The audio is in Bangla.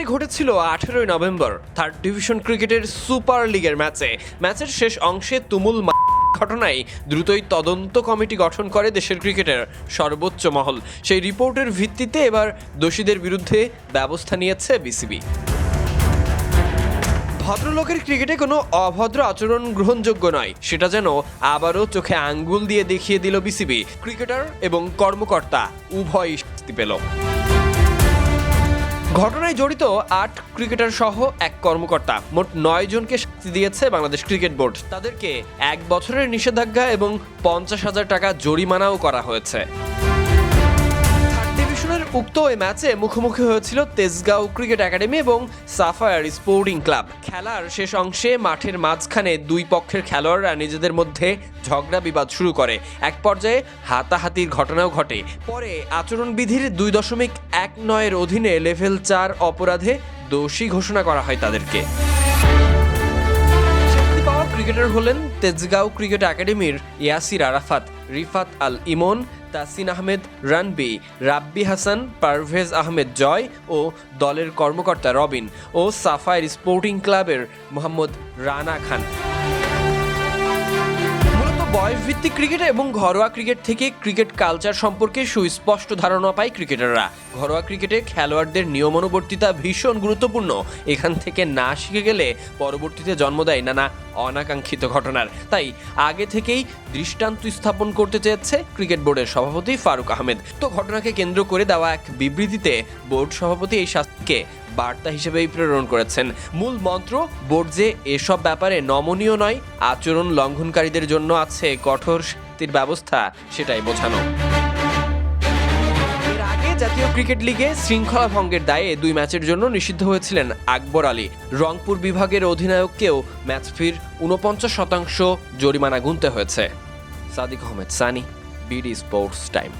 ঘটনাটি ঘটেছিল আঠেরোই নভেম্বর থার্ড ডিভিশন ক্রিকেটের সুপার লিগের ম্যাচে। ম্যাচের শেষ অংশে তুমুল ঘটনায় দ্রুতই তদন্ত কমিটি গঠন করে দেশের ক্রিকেটের সর্বোচ্চ মহল। সেই রিপোর্টের ভিত্তিতে এবার দোষীদের বিরুদ্ধে ব্যবস্থা নিয়েছে বিসিবি। ভদ্রলোকের ক্রিকেটে কোনো অভদ্র আচরণ গ্রহণযোগ্য নয়। সেটা যেন আবারও চোখে আঙ্গুল দিয়ে দেখিয়ে দিল বিসিবি। ক্রিকেটার এবং কর্মকর্তা উভয়ই শাস্তি পেল। ঘটনায় জড়িত আট ক্রিকেটার সহ এক কর্মকর্তা। মোট নয় জনকে শাস্তি দিয়েছে বাংলাদেশ ক্রিকেট বোর্ড। তাদেরকে এক বছরের নিষেধাজ্ঞা এবং পঞ্চাশ হাজার টাকা জরিমানাও করা হয়েছে। উক্ত ওই ম্যাচে মুখোমুখি হয়েছিল তেজগাঁও ক্রিকেট একাডেমি এবং সাফায়ার স্পোর্টিং ক্লাব। খেলার শেষ অংশে মাঠের মাঝখানে দুই পক্ষের খেলোয়াড়রা নিজেদের মধ্যে ঝগড়া বিবাদ শুরু করে। এক পর্যায়ে হাতাহাতির ঘটনাও ঘটে। পরে আচরণবিধির দুই দশমিক এক নয়ের অধীনে লেভেল চার অপরাধে দোষী ঘোষণা করা হয় তাদেরকে। ক্রিকেটার হলেন তেজগাঁও ক্রিকেট একাডেমির ইয়াসির আরাফাত, রিফাত আল ইমন তাসিন আহমেদ রানবি, রাব্বি হাসান, পারভেজ আহমেদ জয় ও দলের কর্মকর্তা রবিন ও সাফায়ের স্পোর্টিং ক্লাবের মোহাম্মদ রানা খান। বয়সভিত্তিক ক্রিকেট এবং ঘরোয়া ক্রিকেট থেকে ক্রিকেট কালচার সম্পর্কে সুস্পষ্ট ধারণা পায় ক্রিকেটাররা। ঘরোয়া ক্রিকেটে খেলোয়াড়দের নিয়মানুবর্তিতা ভীষণ গুরুত্বপূর্ণ। এখান থেকে না শিখে গেলে পরবর্তীতে জন্ম দেয় নানা অনাকাঙ্ক্ষিত ঘটনার। তাই আগে থেকেই দৃষ্টান্ত স্থাপন করতে চেয়েছে ক্রিকেট বোর্ডের সভাপতি ফারুক আহমেদ। তো ঘটনাকে কেন্দ্র করে দেওয়া এক বিবৃতিতে বোর্ড সভাপতি এই শাস্তিকে বার্তা হিসেবেই প্রেরণ করেছেন। মূল মন্ত্র, বোর্ড যে এসব ব্যাপারে নমনীয় নয়, আচরণ লঙ্ঘনকারীদের জন্য আছে কঠোর শাস্তির ব্যবস্থা, সেটাই বোঝানো। জাতীয় ক্রিকেট লিগে শৃঙ্খলা ভঙ্গের দায়ে দুই ম্যাচের জন্য নিষিদ্ধ হয়েছিলেন আকবর আলী। রংপুর বিভাগের অধিনায়ককেও ম্যাচ ফির উনপঞ্চাশ শতাংশ জরিমানা গুনতে হয়েছে। Sadiq Ahmed, Sunny, BD sports time.